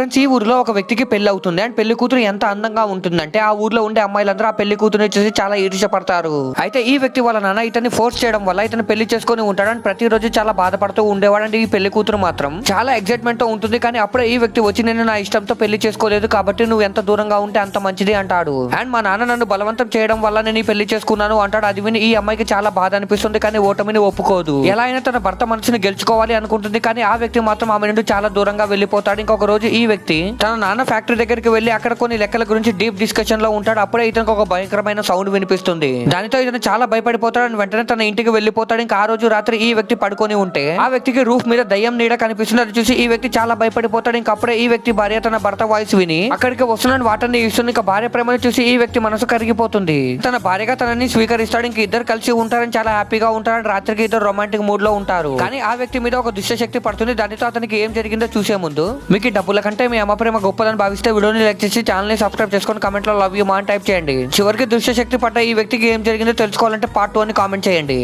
Friends ఈ ఊర్లో ఒక వ్యక్తికి పెళ్ళి అవుతుంది. అండ్ పెళ్ళి కూతురు ఎంత అందంగా ఉంటుందంటే ఆ ఊర్లో ఉండే అమ్మాయిలందరూ ఆ పెళ్ళి కూతురుని చూసి చాలా ఈర్షపడతారు అయితే ఈ వ్యక్తి వాళ్ళ నాన్న ఇతన్ని ఫోర్స్ చేయడం వల్ల ఇతను పెళ్ళి చేసుకొని ఉంటాడు. అండ్ ప్రతిరోజు చాలా బాధపడుతూ ఉండేవాడు. అండ్ ఈ పెళ్ళి కూతురు మాత్రం చాలా ఎక్సైట్మెంట్తో ఉంటుంది. కానీ అప్పుడే ఈ వ్యక్తి వచ్చి నేను నా ఇష్టంతో పెళ్ళి చేసుకోలేదు కాబట్టి నువ్వు ఎంత దూరంగా ఉంటే అంత మంచిది అంటాడు. అండ్ మా నాన్న నన్ను బలవంతం చేయడం వల్ల నేను ఈ పెళ్ళి చేసుకున్నాను అంటాడు. అది విని ఈ అమ్మాయికి చాలా బాధ అనిపిస్తుంది. కానీ ఓటమిని ఒప్పుకోదు. ఎలా అయినా తన భర్త మనసుని గెలుచుకోవాలి అనుకుంటుంది. కానీ ఆ వ్యక్తి మాత్రం ఆమె నుండి చాలా దూరంగా వెళ్ళిపోతాడు. ఇంకొక రోజు ఈ వ్యక్తి తన నాన్న ఫ్యాక్టరీ దగ్గరికి వెళ్ళి అక్కడ కొన్ని లెక్కల గురించి డీప్ డిస్కషన్లో ఉంటాడు. అప్పుడే ఇతనికి ఒక భయంకరమైన సౌండ్ వినిపిస్తుంది. దానితో ఇతను చాలా భయపడిపోతాడు and వెంటనే తన ఇంటికి వెళ్ళిపోతాడు ఇంకా ఆ రోజు రాత్రి ఈ వ్యక్తి పడుకొని ఉంటే ఆ వ్యక్తికి రూఫ్ మీద దయ్యం నీడ కనిపిస్తుంది. అది చూసి ఈ వ్యక్తి చాలా భయపడిపోతాడు. ఇంకా అప్పుడే ఈ వ్యక్తి భార్య తన భర్త వాయిస్ విని అక్కడికి వస్తున్నాడు వాటర్ని ఇస్తుంది. ఇంకా భార్య ప్రేమను చూసి ఈ వ్యక్తి మనసు కరిగిపోతుంది. తన భార్యగా తనని స్వీకరిస్తాడు. ఇంక ఇద్దరు కలిసి ఉంటారని చాలా హ్యాపీగా ఉంటారు. రాత్రికి ఇద్దరు రొమాంటిక్ మూడ్లో ఉంటారు. కానీ ఆ వ్యక్తి మీద ఒక దుష్ట శక్తి పడుతుంది. దానితో అతనికి ఏం జరిగిందో చూసే ముందు మీకు డబ్బుల కంటే మీ అమ్మ ప్రేమ గొప్పదని భావిస్తే వీడియోని లైక్ చేసి ఛానల్ని సబ్స్క్రైబ్ చేసుకొని కమెంట్లో లవ్ యూ మా అని టైప్ చేయండి. చివరికి దృశ్య శక్తి పట్ట ఈ వ్యక్తికి ఏం జరిగిందో తెలుసుకోవాలంటే పార్ట్ టూ అని కామెంట్ చేయండి.